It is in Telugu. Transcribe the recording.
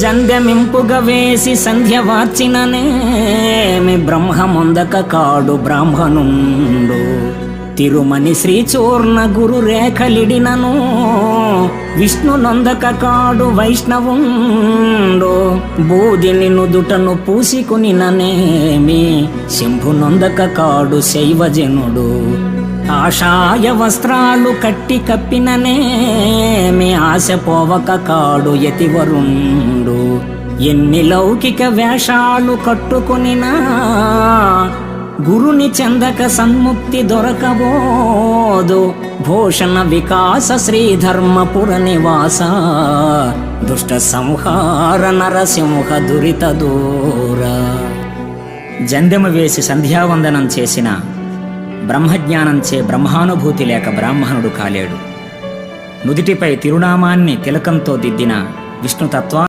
జంధ్యమింపుగా వేసి సంధ్య వార్చిననేమి బ్రహ్మముందక కాడు బ్రాహ్మణుండు. తిరుమని శ్రీచూర్ణ గురు రేఖలిడినను విష్ణు నొందక కాడు వైష్ణవుండు. బూదిని నుదుటను పూసికునిననేమి శంభు నొందక కాడు శైవజనుడు. ఆశాయ వస్త్రాలు కట్టి కప్పిననేమి ఆశ పోవక కాడు యతివరుండు. ఎన్ని లౌకిక వేషాలు కట్టుకొనినా గురుని చెందక సన్ముక్తి దొరకబోదు. భూషణ వికాస శ్రీధర్మపుర నివాస దుష్ట సంహార నరసింహ దురిత దూర. జందెమ వేసి సంధ్యావందనం చేసిన బ్రహ్మజ్ఞానంచే బ్రహ్మానుభూతి లేక బ్రాహ్మణుడు కాలేడు. నుదిటిపై తిరునామాన్ని తిలకంతో దిద్దిన విష్ణుతత్వా